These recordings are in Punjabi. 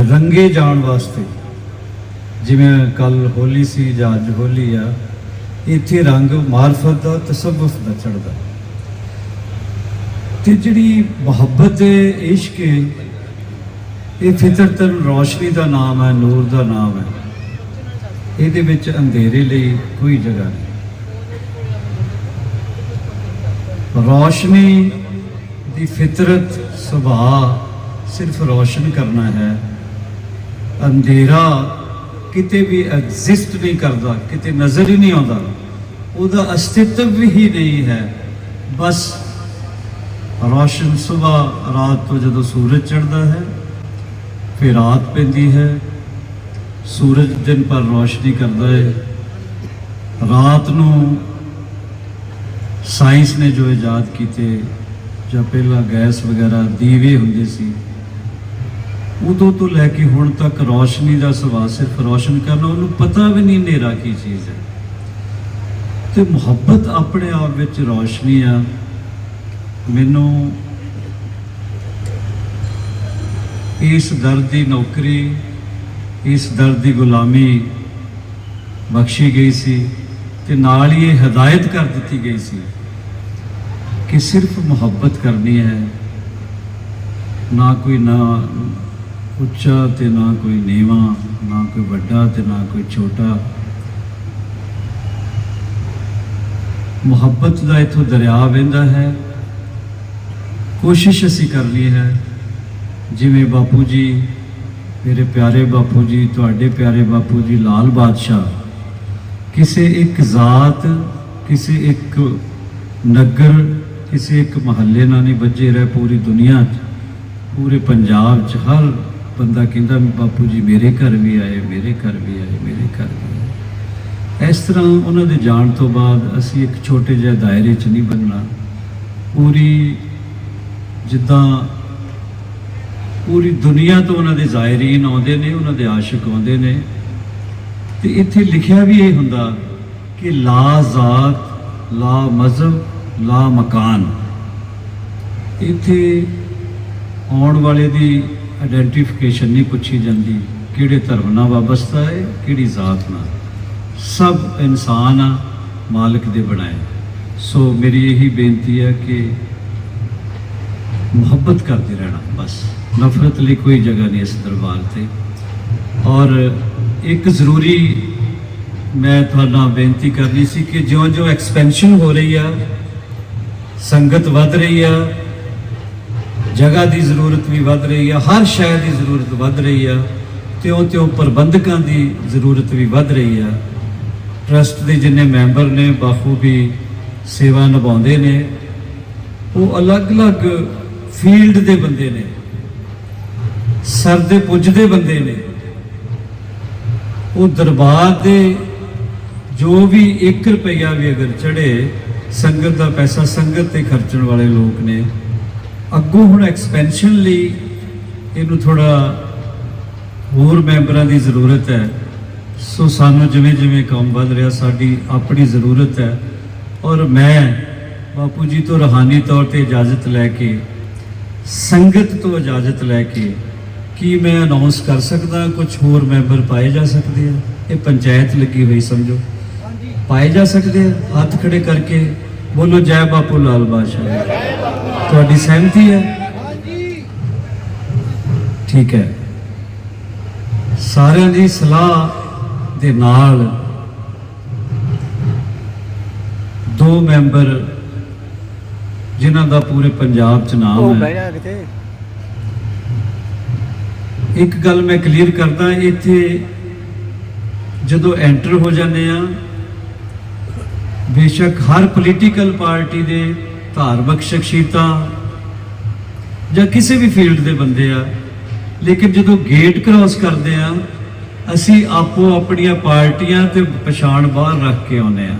ਰੰਗੇ ਜਾਣ ਵਾਸਤੇ, ਜਿਵੇਂ ਕੱਲ ਹੋਲੀ ਸੀ ਜਾਂ ਅੱਜ ਹੋਲੀ ਆ, ਇੱਥੇ ਰੰਗ ਮਾਰਫਤ ਦਾ, ਤਸੱਵੁਫ ਦਾ ਚੜਦਾ ਤੇ ਜਿਹੜੀ ਮੁਹੱਬਤ ਹੈ ਇਸ਼ਕ ਹੈ, ਇਹ ਫਿਤਰਤਨ ਰੋਸ਼ਨੀ ਦਾ ਨਾਮ ਹੈ, ਨੂਰ ਦਾ ਨਾਮ ਹੈ। ਇਹਦੇ ਵਿੱਚ ਅੰਧੇਰੇ ਲਈ ਕੋਈ ਜਗ੍ਹਾ ਨਹੀਂ। ਰੋਸ਼ਨੀ ਦੀ ਫਿਤਰਤ, ਸੁਭਾਅ ਸਿਰਫ ਰੋਸ਼ਨ ਕਰਨਾ ਹੈ ਅੰਧੇਰਾ ਕਿਤੇ ਵੀ ਐਗਜ਼ਿਸਟ ਨਹੀਂ ਕਰਦਾ, ਕਿਤੇ ਨਜ਼ਰ ਹੀ ਨਹੀਂ ਆਉਂਦਾ। ਉਹਦਾ ਅਸਤਿਤਵ ਹੀ ਨਹੀਂ ਹੈ। ਬਸ ਰੋਸ਼ਨ ਸਵੇਰ ਰਾਤ ਤੋਂ ਜਦੋਂ ਸੂਰਜ ਚੜ੍ਹਦਾ ਹੈ, ਫਿਰ ਰਾਤ ਪੈਂਦੀ ਹੈ। ਸੂਰਜ ਦਿਨ ਪਰ ਰੋਸ਼ਨੀ ਕਰਦਾ ਹੈ। ਰਾਤ ਨੂੰ ਸਾਇੰਸ ਨੇ ਜੋ ਇਜਾਦ ਕੀਤੇ, ਜਾਂ ਪਹਿਲਾਂ ਗੈਸ ਵਗੈਰਾ ਦੀਵੇ ਹੁੰਦੇ ਸੀ ਉਦੋਂ ਤੋਂ ਲੈ ਕੇ ਹੁਣ ਤੱਕ ਰੋਸ਼ਨੀ ਦਾ ਸੁਭਾਅ ਸਿਰਫ ਰੋਸ਼ਨ ਕਰਨਾ, ਉਹਨੂੰ ਪਤਾ ਵੀ ਨਹੀਂ ਹਨੇਰਾ ਕੀ ਚੀਜ਼ ਹੈ। ਤੇ ਮੁਹੱਬਤ ਆਪਣੇ ਆਪ ਵਿੱਚ ਰੋਸ਼ਨੀ ਆ। ਮੈਨੂੰ ਇਸ ਦਰ ਦੀ ਨੌਕਰੀ, ਇਸ ਦਰ ਦੀ ਗੁਲਾਮੀ ਬਖਸ਼ੀ ਗਈ ਸੀ ਤੇ ਨਾਲ ਹੀ ਇਹ ਹਦਾਇਤ ਕਰ ਦਿੱਤੀ ਗਈ ਸੀ ਕਿ ਸਿਰਫ ਮੁਹੱਬਤ ਕਰਨੀ ਹੈ, ਨਾ ਕੋਈ ਨਾ ਉੱਚਾ ਤੇ ਨਾ ਕੋਈ ਨੀਵਾਂ, ਨਾ ਕੋਈ ਵੱਡਾ ਤੇ ਨਾ ਕੋਈ ਛੋਟਾ। ਮੁਹੱਬਤ ਦਾ ਇਥੋਂ ਦਰਿਆ ਵਹਿੰਦਾ ਹੈ। ਕੋਸ਼ਿਸ਼ ਅਸੀਂ ਕਰਨੀ ਹੈ, ਜਿਵੇਂ ਬਾਪੂ ਜੀ, ਮੇਰੇ ਪਿਆਰੇ ਬਾਪੂ ਜੀ, ਤੁਹਾਡੇ ਪਿਆਰੇ ਬਾਪੂ ਜੀ ਲਾਲ ਬਾਦਸ਼ਾਹ। ਕਿਸੇ ਇੱਕ ਜ਼ਾਤ, ਕਿਸੇ ਇੱਕ ਨਗਰ, ਕਿਸੇ ਇੱਕ ਮਹੱਲੇ ਨਾਲ ਨਹੀਂ ਵੱਜੇ ਰਹਿ ਪੂਰੀ ਦੁਨੀਆ 'ਚ, ਪੂਰੇ ਪੰਜਾਬ 'ਚ, ਹਰ ਬੰਦਾ ਕਹਿੰਦਾ ਵੀ ਬਾਪੂ ਜੀ ਮੇਰੇ ਘਰ ਵੀ ਆਏ, ਮੇਰੇ ਘਰ ਵੀ ਆਏ, ਮੇਰੇ ਘਰ ਵੀ ਆਏ। ਇਸ ਤਰ੍ਹਾਂ ਉਹਨਾਂ ਦੇ ਜਾਣ ਤੋਂ ਬਾਅਦ ਅਸੀਂ ਇੱਕ ਛੋਟੇ ਜਿਹੇ ਦਾਇਰੇ 'ਚ ਨਹੀਂ ਬੰਨਣਾ ਪੂਰੀ ਜਿੱਦਾਂ ਪੂਰੀ ਦੁਨੀਆ ਤੋਂ ਉਹਨਾਂ ਦੇ ਜ਼ਾਇਰੀਨ ਆਉਂਦੇ ਨੇ, ਉਹਨਾਂ ਦੇ ਆਸ਼ਿਕ ਆਉਂਦੇ ਨੇ। ਤੇ ਇੱਥੇ ਲਿਖਿਆ ਵੀ ਇਹ ਹੁੰਦਾ ਕਿ ਲਾ ਜ਼ਾਤ, ਲਾ ਮਜ਼ਹਬ, ਲਾ ਮਕਾਨ। ਇੱਥੇ ਆਉਣ ਵਾਲੇ ਦੀ ਆਇਡੈਂਟੀਫਿਕੇਸ਼ਨ ਨਹੀਂ ਪੁੱਛੀ ਜਾਂਦੀ ਕਿਹੜੇ ਧਰਮ ਨਾਲ ਵਾਬਸਤਾ ਹੈ, ਕਿਹੜੀ ਜ਼ਾਤ ਨਾਲ। ਸਭ ਇਨਸਾਨ ਆ, ਮਾਲਕ ਦੇ ਬਣਾਏ। ਸੋ ਮੇਰੀ ਇਹੀ ਬੇਨਤੀ ਹੈ ਕਿ ਮੁਹੱਬਤ ਕਰਦੇ ਰਹਿਣਾ, ਬਸ। ਨਫ਼ਰਤ ਲਈ ਕੋਈ ਜਗ੍ਹਾ ਨਹੀਂ ਇਸ ਦਰਬਾਰ ਤੇ। ਔਰ ਇੱਕ ਜ਼ਰੂਰੀ ਮੈਂ ਤੁਹਾਡਾ ਬੇਨਤੀ ਕਰਨੀ ਸੀ ਕਿ ਜਿਉਂ-ਜਿਉਂ ਐਕਸਪੈਂਸ਼ਨ ਹੋ ਰਹੀ ਆ, ਸੰਗਤ ਵੱਧ ਰਹੀ ਆ ਜਗ੍ਹਾ ਦੀ ਜ਼ਰੂਰਤ ਵੀ ਵੱਧ ਰਹੀ ਆ, ਹਰ ਸ਼ੈ ਦੀ ਜ਼ਰੂਰਤ ਵੱਧ ਰਹੀ ਆ ਤਿਉਂ-ਤਿਉਂ ਪ੍ਰਬੰਧਕਾਂ ਦੀ ਜ਼ਰੂਰਤ ਵੀ ਵੱਧ ਰਹੀ ਆ। ਟਰਸਟ ਦੇ ਜਿੰਨੇ ਮੈਂਬਰ ਨੇ ਬਾਖੂਬੀ ਸੇਵਾ ਨਿਭਾਉਂਦੇ ਨੇ, ਉਹ ਅਲੱਗ-ਅਲੱਗ ਫੀਲਡ ਦੇ ਬੰਦੇ ਨੇ, ਸਰ ਦੇ ਪੁੱਜਦੇ ਬੰਦੇ ਨੇ। ਉਹ ਦਰਬਾਰ ਦੇ ਜੋ ਵੀ 1 ਰੁਪਈਆ ਵੀ ਅਗਰ ਚੜੇ ਸੰਗਤ ਦਾ ਪੈਸਾ ਸੰਗਤ ਤੇ ਖਰਚਣ ਵਾਲੇ ਲੋਕ ਨੇ ਅੱਗੋਂ ਹੁਣ ਐਕਸਪੈਂਸ਼ਨ ਲਈ ਇਹਨੂੰ ਥੋੜਾ ਹੋਰ ਮੈਂਬਰਾਂ ਦੀ ਜ਼ਰੂਰਤ ਹੈ। ਸੋ ਸਾਨੂੰ ਜਿਵੇਂ ਜਿਵੇਂ ਕੰਮ ਵੱਧ ਰਿਹਾ ਸਾਡੀ ਆਪਣੀ ਜ਼ਰੂਰਤ ਹੈ। ਔਰ ਮੈਂ ਬਾਪੂ ਜੀ ਤੋਂ ਰੂਹਾਨੀ ਤੌਰ ਤੇ ਇਜਾਜ਼ਤ ਲੈ ਕੇ ਸੰਗਤ ਤੋਂ ਇਜਾਜ਼ਤ ਲੈ ਕੇ ਕੀ ਮੈਂ ਅਨਾਉਂਸ ਕਰ ਸਕਦਾ? ਕੁਝ ਹੋਰ ਮੈਂਬਰ ਪਾਏ ਜਾ ਸਕਦੇ ਆ? ਇਹ ਪੰਚਾਇਤ ਲੱਗੀ ਹੋਈ ਸਮਝੋ। ਪਾਏ ਜਾ ਸਕਦੇ ਆ? ਹੱਥ ਖੜੇ ਕਰਕੇ ਬੋਲੋ ਜੈ ਬਾਪੂ ਲਾਲ ਬਾਦਸ਼ਾਹ। ਤੁਹਾਡੀ ਸਹਿਮਤੀ ਹੈ? ਠੀਕ ਹੈ। ਸਾਰਿਆਂ ਦੀ ਸਲਾਹ ਦੇ ਨਾਲ ਦੋ ਮੈਂਬਰ ਜਿਨ੍ਹਾਂ ਦਾ ਪੂਰੇ ਪੰਜਾਬ ਚ ਨਾਮ ਹੈ। ਇੱਕ ਗੱਲ ਮੈਂ ਕਲੀਅਰ ਕਰਦਾ ਇੱਥੇ ਜਦੋਂ ਐਂਟਰ ਹੋ ਜਾਂਦੇ ਆ ਬੇਸ਼ੱਕ ਹਰ ਪੋਲੀਟੀਕਲ ਪਾਰਟੀ ਦੇ ਧਾਰਮਿਕ ਸ਼ਖਸੀਅਤਾਂ ਜਾਂ ਕਿਸੇ ਵੀ ਫੀਲਡ ਦੇ ਬੰਦੇ ਆ। ਲੇਕਿਨ ਜਦੋਂ ਗੇਟ ਕ੍ਰਾਸ ਕਰਦੇ ਆ, ਅਸੀਂ ਆਪੋ ਆਪਣੀਆਂ ਪਾਰਟੀਆਂ ਤੇ ਪਛਾਣ ਬਾਹਰ ਰੱਖ ਕੇ ਆਉਨੇ ਆ।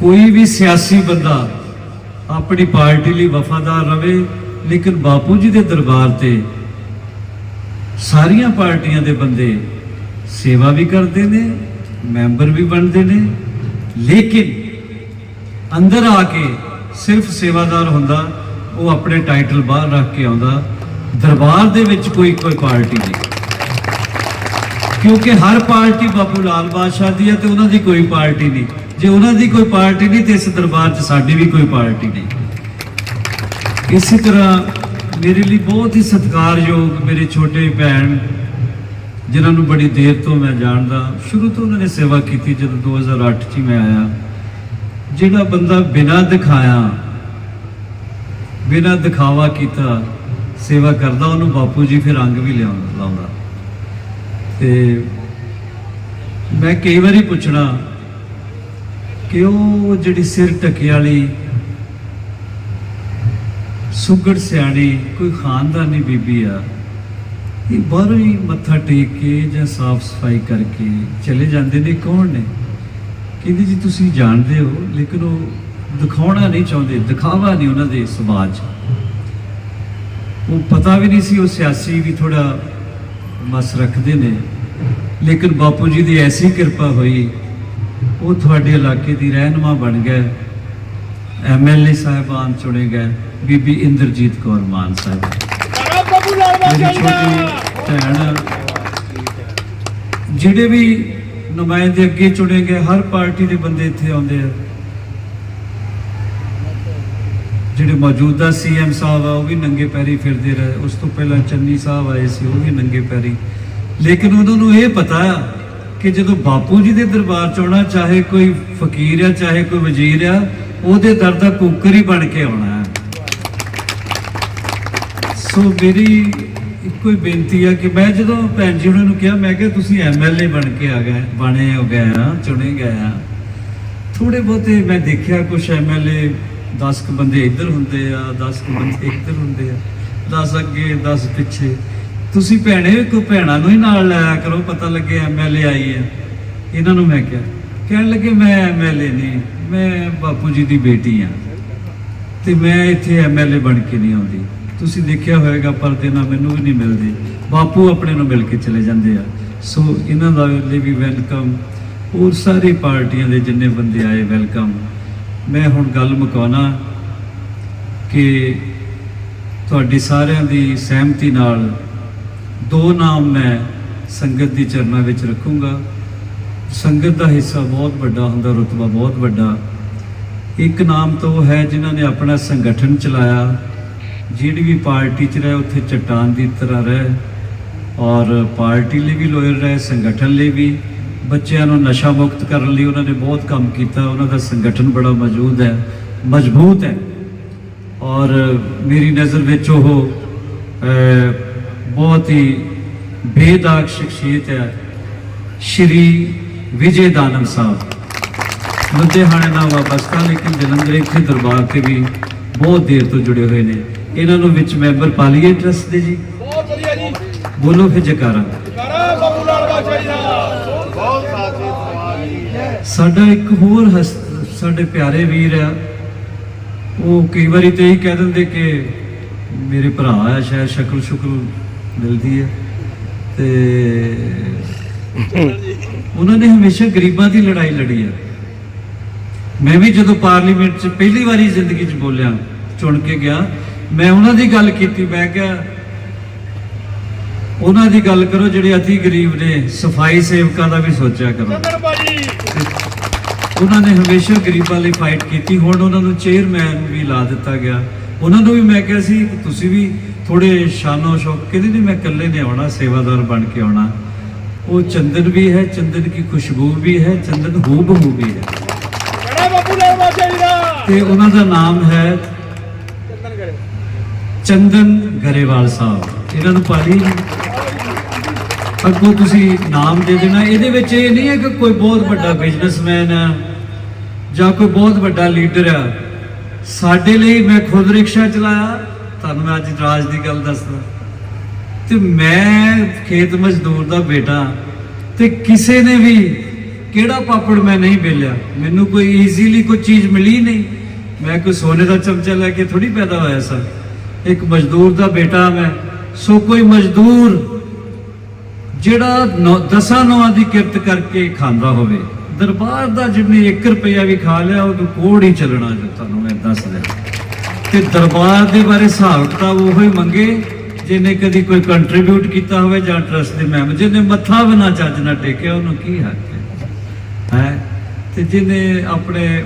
ਕੋਈ ਵੀ ਸਿਆਸੀ ਬੰਦਾ ਆਪਣੀ ਪਾਰਟੀ ਲਈ ਵਫਾਦਾਰ ਰਵੇ, ਲੇਕਿਨ ਬਾਪੂ ਜੀ ਦੇ ਦਰਬਾਰ ਤੇ ਸਾਰੀਆਂ ਪਾਰਟੀਆਂ ਦੇ ਬੰਦੇ ਸੇਵਾ ਵੀ ਕਰਦੇ ਨੇ, ਮੈਂਬਰ ਵੀ ਬਣਦੇ ਨੇ। ਲੇਕਿਨ ਅੰਦਰ ਆ ਕੇ ਸਿਰਫ ਸੇਵਾਦਾਰ ਹੁੰਦਾ, ਉਹ ਆਪਣੇ ਟਾਈਟਲ ਬਾਹਰ ਰੱਖ ਕੇ ਆਉਂਦਾ। ਦਰਬਾਰ ਦੇ ਵਿੱਚ ਕੋਈ ਕੋਈ ਪਾਰਟੀ ਨਹੀਂ। ਕਿਉਂਕਿ ਹਰ ਪਾਰਟੀ ਬਾਪੂ ਲਾਲ ਬਾਦਸ਼ਾਹ ਦੀ ਹੈ ਤੇ ਉਹਨਾਂ ਦੀ ਕੋਈ ਪਾਰਟੀ ਨਹੀਂ। ਜੇ ਉਹਨਾਂ ਦੀ ਕੋਈ ਪਾਰਟੀ ਨਹੀਂ, ਤੇ ਇਸ ਦਰਬਾਰ 'ਚ ਸਾਡੀ ਵੀ ਕੋਈ ਪਾਰਟੀ ਨਹੀਂ। ਇਸੇ ਤਰ੍ਹਾਂ ਮੇਰੇ ਲਈ ਬਹੁਤ ਹੀ ਸਤਿਕਾਰਯੋਗ ਮੇਰੇ ਛੋਟੇ ਭੈਣ, ਜਿਨ੍ਹਾਂ ਨੂੰ ਬੜੀ ਦੇਰ ਤੋਂ ਮੈਂ ਜਾਣਦਾ। ਸ਼ੁਰੂ ਤੋਂ ਉਹਨਾਂ ਨੇ ਸੇਵਾ ਕੀਤੀ, ਜਦੋਂ 2008 'ਚ ਹੀ ਮੈਂ ਆਇਆ। ਜਿਹੜਾ ਬੰਦਾ ਬਿਨਾਂ ਦਿਖਾਇਆ, ਬਿਨਾਂ ਦਿਖਾਵਾ ਕੀਤਾ ਸੇਵਾ ਕਰਦਾ, ਉਹਨੂੰ ਬਾਪੂ ਜੀ ਫਿਰ ਰੰਗ ਵੀ ਲਿਆਉਂਦਾ ਲਾਉਂਦਾ। ਤੇ ਮੈਂ ਕਈ ਵਾਰੀ ਪੁੱਛਣਾ, ਕਿ ਉਹ ਜਿਹੜੀ ਸਿਰ ਟਕੇ ਵਾਲੀ, ਸੁਗੜ ਸਿਆਣੀ, ਕੋਈ ਖਾਨਦਾਨੀ ਬੀਬੀ ਆ, ਇਹ ਬਾਹਰੋਂ ਹੀ ਮੱਥਾ ਟੇਕ ਕੇ ਜਾਂ ਸਾਫ਼ ਸਫ਼ਾਈ ਕਰਕੇ ਚਲੇ ਜਾਂਦੇ ਨੇ, ਕੌਣ ਨੇ? ਕਹਿੰਦੇ ਜੀ ਤੁਸੀਂ ਜਾਣਦੇ ਹੋ ਲੇਕਿਨ ਉਹ ਦਿਖਾਉਣਾ ਨਹੀਂ ਚਾਹੁੰਦੇ ਦਿਖਾਵਾ ਨਹੀਂ ਉਹਨਾਂ ਦੇ 'ਚ। ਉਹ ਪਤਾ ਵੀ ਨਹੀਂ ਸੀ ਉਹ ਸਿਆਸੀ ਵੀ ਥੋੜਾ ਮਸ ਰੱਖਦੇ ਨੇ। ਲੇਕਿਨ ਬਾਪੂ ਜੀ ਦੀ ਐਸੀ ਕਿਰਪਾ ਹੋਈ ਉਹ ਤੁਹਾਡੇ ਇਲਾਕੇ ਦੀ ਰਹਿਨੁਮਾ ਬਣ ਗਏ। ਐਮਐਲਏ ਸਾਹਿਬਾਨ ਚੁਣੇ ਗਏ ਬੀਬੀ ਇੰਦਰਜੀਤ ਕੌਰ ਮਾਨ ਸਾਹਿਬ। ਮੇਰੀ ਛੋਟੀ ਭੈਣ ਜਿਹੜੇ ਵੀ ਨੁਮਾਇੰਦੇ ਅੱਗੇ ਚੁਣੇ ਗਏ ਹਰ ਪਾਰਟੀ ਦੇ ਬੰਦੇ ਇੱਥੇ ਆਉਂਦੇ ਆ। ਜਿਹੜੇ ਮੌਜੂਦਾ ਸੀਐਮ ਸਾਹਿਬ ਆ, ਉਹ ਵੀ ਨੰਗੇ ਪੈਰੀ ਫਿਰਦੇ ਰਹੇ। ਉਸ ਤੋਂ ਪਹਿਲਾਂ ਚੰਨੀ ਸਾਹਿਬ ਆਏ ਸੀ, ਉਹ ਵੀ ਨੰਗੇ ਪੈਰੀ। ਲੇਕਿਨ ਉਹਨਾਂ ਨੂੰ ਇਹ ਪਤਾ ਕਿ ਜਦੋਂ ਬਾਪੂ ਜੀ ਦੇ ਦਰਬਾਰ ਚ ਆਉਣਾ, ਚਾਹੇ ਕੋਈ ਫਕੀਰ ਆ, ਚਾਹੇ ਕੋਈ ਵਜ਼ੀਰ ਆ, ਉਹਦੇ ਦਰ ਦਾ ਕੁੱਕਰ ਹੀ ਬਣ ਕੇ ਆਉਣਾ। ਸੋ ਮੇਰੀ ਇੱਕੋ ਹੀ ਬੇਨਤੀ ਆ ਕਿ ਮੈਂ ਜਦੋਂ ਭੈਣ ਜੀ ਉਹਨਾਂ ਨੂੰ ਕਿਹਾ, ਮੈਂ ਕਿਹਾ, ਤੁਸੀਂ ਐਮਐਲਏ ਬਣ ਕੇ ਆ ਗਏ, ਬਣੇ ਹੋ ਗਏ ਆ, ਚੁਣੇ ਗਏ ਆ। ਥੋੜੇ ਬਹੁਤੇ ਮੈਂ ਦੇਖਿਆ ਕੁਝ ਐਮਐਲਏ 10 ਕੁ ਬੰਦੇ ਇੱਧਰ ਹੁੰਦੇ ਆ 10 ਕੁ ਬੰਦੇ ਇੱਧਰ ਹੁੰਦੇ ਆ 10 ਅੱਗੇ 10 ਪਿੱਛੇ। ਤੁਸੀਂ ਭੈਣੇ ਕੋ ਭੈਣਾਂ ਨੂੰ ਹੀ ਨਾਲ ਲਾਇਆ ਕਰੋ, ਪਤਾ ਲੱਗੇ ਐਮਐਲਏ ਆਈ ਹੈ ਇਹਨਾਂ ਨੂੰ ਮੈਂ ਕਿਹਾ, ਕਹਿਣ ਲੱਗੇ, ਮੈਂ ਐਮਐਲਏ ਨਹੀਂ, ਮੈਂ ਬਾਪੂ ਜੀ ਦੀ ਬੇਟੀ ਆ ਤੇ ਮੈਂ ਇੱਥੇ ਐਮਐਲਏ ਬਣ ਕੇ ਨਹੀਂ ਆਉਂਦੀ। ਤੁਸੀਂ ਦੇਖਿਆ ਹੋਵੇਗਾ, ਪਰਦੇ ਨਾਲ ਮੈਨੂੰ ਵੀ ਨਹੀਂ ਮਿਲਦੇ। ਬਾਪੂ ਆਪਣੇ ਨੂੰ ਮਿਲ ਕੇ ਚਲੇ ਜਾਂਦੇ ਆ। ਸੋ ਇਹਨਾਂ ਦਾ ਲਈ ਵੀ ਵੈਲਕਮ ਹੋਰ ਸਾਰੀ ਪਾਰਟੀਆਂ ਦੇ ਜਿੰਨੇ ਬੰਦੇ ਆਏ ਵੈਲਕਮ ਮੈਂ ਹੁਣ ਗੱਲ ਮੁਕਾਉਣਾ ਕਿ ਤੁਹਾਡੀ ਸਾਰਿਆਂ ਦੀ ਸਹਿਮਤੀ ਨਾਲ ਦੋ ਨਾਮ ਮੈਂ ਸੰਗਤ ਦੀ ਚਰਨਾਂ ਵਿੱਚ ਰੱਖੂੰਗਾ। ਸੰਗਤ ਦਾ ਹਿੱਸਾ ਬਹੁਤ ਵੱਡਾ ਹੁੰਦਾ, ਰੁਤਬਾ ਬਹੁਤ ਵੱਡਾ। ਇੱਕ ਨਾਮ ਤਾਂ ਉਹ ਹੈ ਜਿਨ੍ਹਾਂ ਨੇ ਆਪਣਾ ਸੰਗਠਨ ਚਲਾਇਆ। ਜਿਹੜੀ ਵੀ ਪਾਰਟੀ 'ਚ ਰਹੇ, ਉੱਥੇ ਚਟਾਨ ਦੀ ਤਰ੍ਹਾਂ ਰਹੇ ਔਰ ਪਾਰਟੀ ਲਈ ਵੀ ਲੋਇਰ ਰਹੇ, ਸੰਗਠਨ ਲਈ ਵੀ। ਬੱਚਿਆਂ ਨੂੰ ਨਸ਼ਾ ਮੁਕਤ ਕਰਨ ਲਈ ਉਹਨਾਂ ਨੇ ਬਹੁਤ ਕੰਮ ਕੀਤਾ, ਉਹਨਾਂ ਦਾ ਸੰਗਠਨ ਬੜਾ ਮੌਜੂਦ ਹੈ, ਮਜ਼ਬੂਤ ਹੈ। ਔਰ ਮੇਰੀ ਨਜ਼ਰ ਵਿੱਚ ਉਹ ਬਹੁਤ ਹੀ ਬੇਦਾਗ ਸ਼ਖਸੀਅਤ ਹੈ, ਸ਼੍ਰੀ ਵਿਜੇ ਦਾਨਵ ਸਾਹਿਬ। ਲੁਧਿਆਣੇ ਨਾਲ ਵਾਬਸਤਾ ਲੇਕਿਨ ਜਲੰਧਰ ਇੱਥੇ ਦਰਬਾਰ ਤੇ ਵੀ ਬਹੁਤ ਦੇਰ ਤੋਂ ਜੁੜੇ ਹੋਏ ਨੇ। ਇਹਨਾਂ ਨੂੰ ਵਿੱਚ ਮੈਂਬਰ ਪਾਲੀਏ ਟਰਸਟ ਦੇ ਜੀ। ਬਹੁਤ ਵਧੀਆ ਜੀ। ਬੋਲੋ ਫਿਰ ਜਕਾਰਾ। ਕਰਾ ਬਾਬੂ ਲਾਲ ਬਾਦਸ਼ਾਹ ਜੀ ਦਾ। ਬਹੁਤ ਸਾਚੇ ਸਵਾਲ ਜੀ। ਸਾਡਾ ਇੱਕ ਹੋਰ ਸਾਡੇ ਪਿਆਰੇ ਵੀਰ ਆ। ਉਹ ਕਈ ਵਾਰੀ ਤੇ ਇਹ ਕਹਿ ਦਿੰਦੇ ਕਿ ਮੇਰੇ ਭਰਾ ਆ ਸ਼ਾਇਦ ਸ਼ਕਲ ਸ਼ੁਕਲ ਮਿਲਦੀ ਹੈ ਤੇ ਉਹਨਾਂ ਨੇ ਹਮੇਸ਼ਾ ਗਰੀਬਾਂ ਦੀ ਲੜਾਈ ਲੜੀ ਹੈ ਮੈਂ ਵੀ ਜਦੋਂ ਪਾਰਲੀਮੈਂਟ 'ਚ ਪਹਿਲੀ ਵਾਰੀ ਜ਼ਿੰਦਗੀ 'ਚ ਬੋਲਿਆ ਚੁਣ ਕੇ ਗਿਆ ਮੈਂ ਉਹਨਾਂ ਦੀ ਗੱਲ ਕੀਤੀ ਮੈਂ ਕਿਹਾ ਉਹਨਾਂ ਦੀ ਗੱਲ ਕਰੋ ਜਿਹੜੇ ਅਤੀ ਗਰੀਬ ਨੇ ਸਫ਼ਾਈ ਸੇਵਕਾਂ ਦਾ ਵੀ ਸੋਚਿਆ ਕਰੋ। ਉਹਨਾਂ ਨੇ ਹਮੇਸ਼ਾ ਗਰੀਬਾਂ ਲਈ ਫਾਈਟ ਕੀਤੀ ਹੁਣ ਉਹਨਾਂ ਨੂੰ ਚੇਅਰਮੈਨ ਵੀ ਲਾ ਦਿੱਤਾ ਗਿਆ। ਉਹਨਾਂ ਨੂੰ ਵੀ ਮੈਂ ਕਿਹਾ ਸੀ ਤੁਸੀਂ ਵੀ ਥੋੜੇ ਸ਼ਾਨੋ ਸ਼ੌਕ ਕਹਿੰਦੇ ਨਹੀਂ ਮੈਂ ਇਕੱਲੇ ਨੇ ਆਉਣਾ ਸੇਵਾਦਾਰ ਬਣ ਕੇ ਆਉਣਾ। ਉਹ ਚੰਦਨ ਵੀ ਹੈ ਚੰਦਨ ਕੀ ਖੁਸ਼ਬੂ ਵੀ ਹੈ ਚੰਦਨ ਹੂਬਹੂ ਵੀ ਹੈ। ਜੀ ਦਾ ਤੇ ਉਹਨਾਂ ਦਾ ਨਾਮ ਹੈ ਚੰਦਨ ਗਰੇਵਾਲ ਸਾਹਿਬ। ਇਹਨਾਂ ਨੂੰ ਪਾਲੀ ਅੱਗੋਂ ਤੁਸੀਂ ਨਾਮ ਦੇ ਦੇਣਾ। ਇਹਦੇ ਵਿੱਚ ਇਹ ਨਹੀਂ ਹੈ ਕਿ ਕੋਈ ਬਹੁਤ ਵੱਡਾ ਬਿਜ਼ਨਸਮੈਨ ਆ ਜਾਂ ਕੋਈ ਬਹੁਤ ਵੱਡਾ ਲੀਡਰ ਆ ਸਾਡੇ ਲਈ ਮੈਂ ਖੁਦ ਰਿਕਸ਼ਾ ਚਲਾਇਆ। ਤੁਹਾਨੂੰ ਮੈਂ ਅੱਜ ਰਾਜ ਦੀ ਗੱਲ ਦੱਸਦਾ। ਤੇ ਮੈਂ ਖੇਤ ਮਜ਼ਦੂਰ ਦਾ ਬੇਟਾ। ਤੇ ਕਿਸੇ ਨੇ ਵੀ ਕਿਹੜਾ ਪਾਪੜ ਮੈਂ ਨਹੀਂ ਵੇਲਿਆ। ਮੈਨੂੰ ਕੋਈ ਈਜ਼ੀਲੀ ਕੋਈ ਚੀਜ਼ ਮਿਲੀ ਨਹੀਂ। ਮੈਂ ਕੋਈ ਸੋਨੇ ਦਾ ਚਮਚਾ ਲੈ ਕੇ ਥੋੜੀ ਪੈਦਾ ਹੋਇਆ ਸਾਂ। ਇੱਕ ਮਜ਼ਦੂਰ ਦਾ ਬੇਟਾ ਮੈਂ। ਸੋ ਕੋਈ ਮਜ਼ਦੂਰ ਜਿਹੜਾ ਨੌ- ਦਸਾਂ ਨੌਆਂ ਦੀ ਕਿਰਤ ਕਰਕੇ ਖਾਂਦਾ ਹੋਵੇ, ਦਰਬਾਰ ਦਾ ਜਿਹਨੇ 1 ਰੁਪਿਆ ਵੀ ਖਾ ਲਿਆ ਉਹਨੂੰ ਕੋੜ ਹੀ ਚੱਲਣਾ ਜੋ ਤੁਹਾਨੂੰ ਮੈਂ ਦੱਸ ਦਿਆਂ ਤੇ ਦਰਬਾਰ ਦੇ ਬਾਰੇ ਹਿਸਾਬ ਕਿਤਾਬ ਉਹ ਹੀ ਮੰਗੇ, ਜਿਹਨੇ ਕਦੀ ਕੋਈ ਕੰਟਰੀਬਿਊਟ ਕੀਤਾ ਹੋਵੇ ਜਾਂ ਟਰਸਟ ਦੇ ਮੈਂਬਰ ਜਿਹਨੇ ਮੱਥਾ ਵੀ ਨਾ ਚੱਜ ਨਾਲ ਟੇਕਿਆ, ਉਹਨੂੰ ਕੀ ਹੱਕ ਹੈ? ਹੈ? ਤੇ ਜਿਹਨੇ ਆਪਣੇ,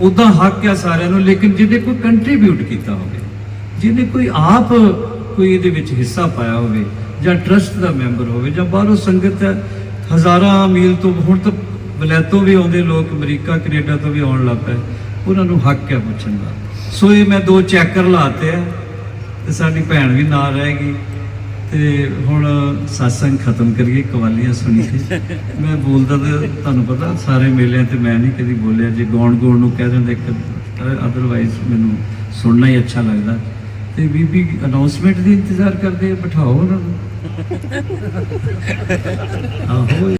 ਉਹਦਾ ਹੱਕ ਹੈ ਸਾਰਿਆਂ ਨੂੰ, ਲੇਕਿਨ ਜਿਹਨੇ ਕੋਈ ਕੰਟਰੀਬਿਊਟ ਕੀਤਾ ਹੋਵੇ ਜਿਹਨੇ ਕੋਈ ਆਪ ਕੋਈ ਇਹਦੇ ਵਿੱਚ ਹਿੱਸਾ ਪਾਇਆ ਹੋਵੇ ਜਾਂ ਟਰਸਟ ਦਾ ਮੈਂਬਰ ਹੋਵੇ ਜਾਂ ਬਾਹਰੋਂ ਸੰਗਤ ਹੈ, ਹਜ਼ਾਰਾਂ ਮੀਲ ਤੋਂ ਹੁਣ ਤਾਂ ਵਲੈਤੋਂ ਵੀ ਆਉਂਦੇ ਲੋਕ ਅਮਰੀਕਾ ਕੈਨੇਡਾ ਤੋਂ ਵੀ ਆਉਣ ਲੱਗ ਪਏ ਉਹਨਾਂ ਨੂੰ ਹੱਕ ਹੈ ਪੁੱਛਣ ਦਾ। ਸੋ ਇਹ ਮੈਂ ਦੋ ਚੈਕਰ ਲਾਤੇ ਆ ਤੇ ਸਾਡੀ ਭੈਣ ਵੀ ਨਾਲ ਰਹੇਗੀ ਤੇ ਹੁਣ satsang ਖਤਮ ਕਰੀਏ ਕਵਾਲੀਆਂ ਸੁਣੀਏ। ਮੈਂ ਬੋਲਦਾ ਤਾਂ ਤੁਹਾਨੂੰ ਪਤਾ ਸਾਰੇ ਮੇਲਿਆਂ ਤੇ ਮੈਂ ਨਹੀਂ ਕਦੀ ਬੋਲਿਆ। ਜੇ ਗਾਉਣ ਗਾਉਣ ਨੂੰ ਕਹਿ ਦਿੰਦੇ ਇੱਕ ਅਦਰਵਾਈਜ਼ ਮੈਨੂੰ ਸੁਣਨਾ ਹੀ ਅੱਛਾ ਲੱਗਦਾ। ਤੇ ਬੀਬੀ ਅਨਾਉਂਸਮੈਂਟ ਦੀ ਇੰਤਜ਼ਾਰ ਕਰਦੇ ਬਿਠਾਓ ਉਹਨਾਂ ਨੂੰ। ਆਹੋ।